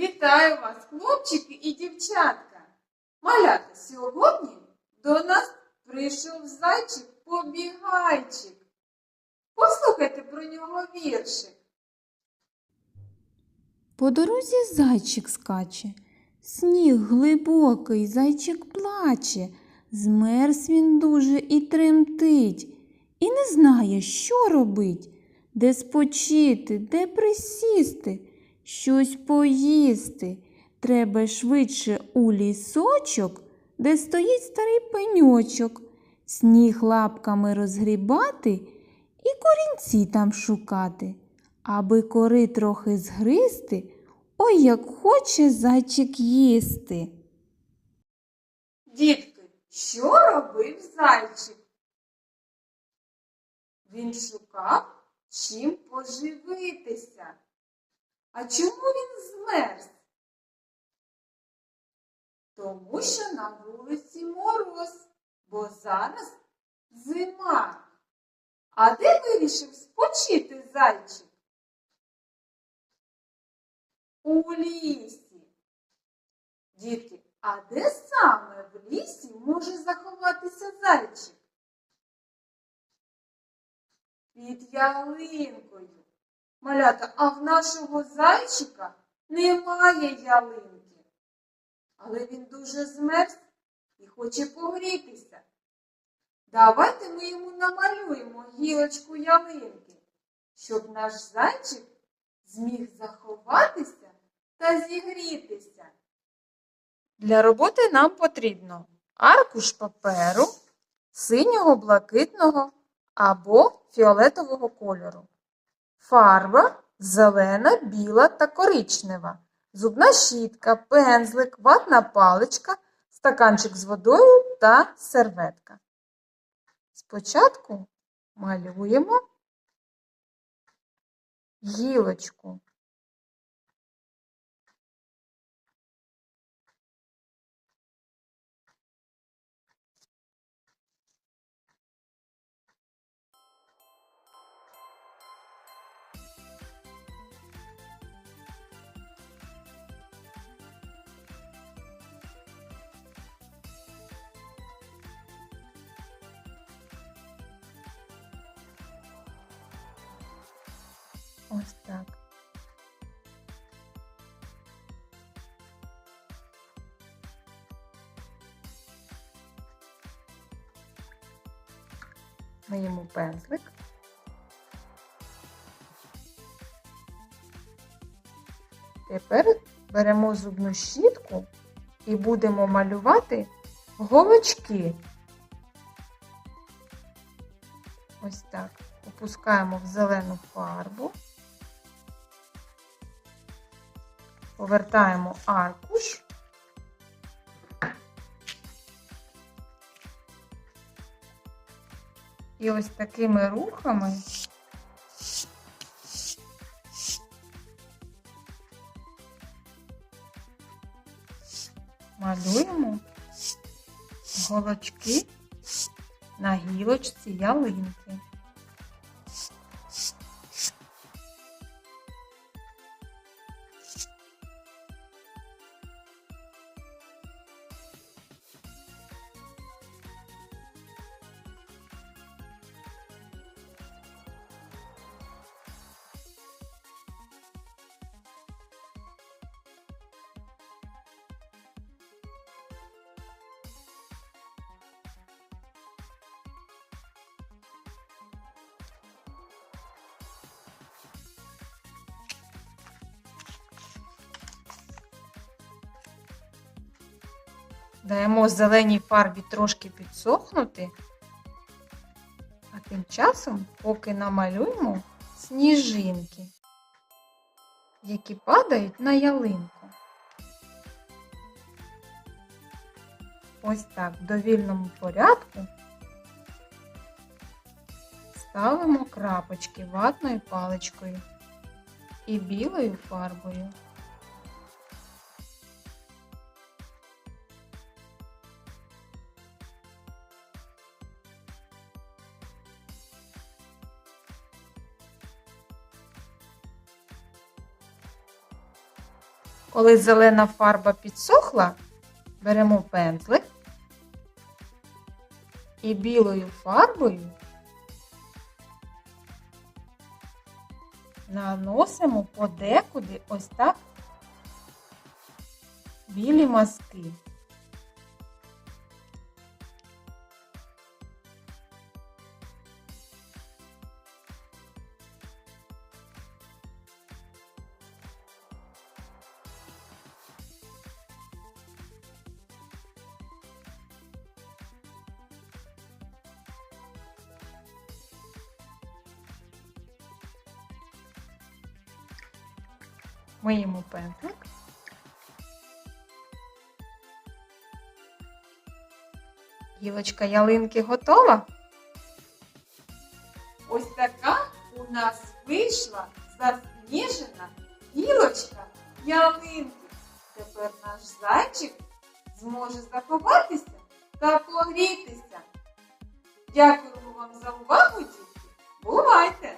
Вітаю вас, хлопчики і дівчатка. Малята, сьогодні до нас прийшов зайчик побігайчик. Послухайте про нього віршик. По дорозі зайчик скаче, сніг глибокий, зайчик плаче, змерз він дуже і тремтить, і не знає, що робить, де спочити, де присісти, щось поїсти. Треба швидше у лісочок, де стоїть старий пеньочок, сніг лапками розгрібати і корінці там шукати. Аби кори трохи згризти, ой, як хоче зайчик їсти. Дітки, що робив зайчик? Він шукав чим поживитися. А чому він змерз? Тому що на вулиці мороз, бо зараз зима. А де вирішив спочити зайчик? У лісі. Дітки, а де саме в лісі може заховатися зайчик? Під ялинкою. Малята, а в нашого зайчика немає ялинки. Але він дуже змерз і хоче погрітися. Давайте ми йому намалюємо гілочку ялинки, щоб наш зайчик зміг заховатися та зігрітися. Для роботи нам потрібно аркуш паперу синього, блакитного або фіолетового кольору, фарба зелена, біла та коричнева, зубна щітка, пензлик, ватна паличка, стаканчик з водою та серветка. Спочатку малюємо гілочку. Ось так. Миємо пензлик. Тепер беремо зубну щітку і будемо малювати голочки. Ось так. Опускаємо в зелену фарбу. Повертаємо аркуш. І ось такими рухами малюємо голочки на гілочці ялинки. Даємо зеленій фарбі трошки підсохнути, а тим часом поки намалюємо сніжинки, які падають на ялинку. Ось так в довільному порядку ставимо крапочки ватною паличкою і білою фарбою. Коли зелена фарба підсохла, беремо пензлик і білою фарбою наносимо подекуди ось так білі мазки. Миємо пензлик. Гілочка ялинки готова? Ось така у нас вийшла засніжена гілочка ялинки. Тепер наш зайчик зможе заховатися та погрітися. Дякуємо вам за увагу, дітки. Бувайте!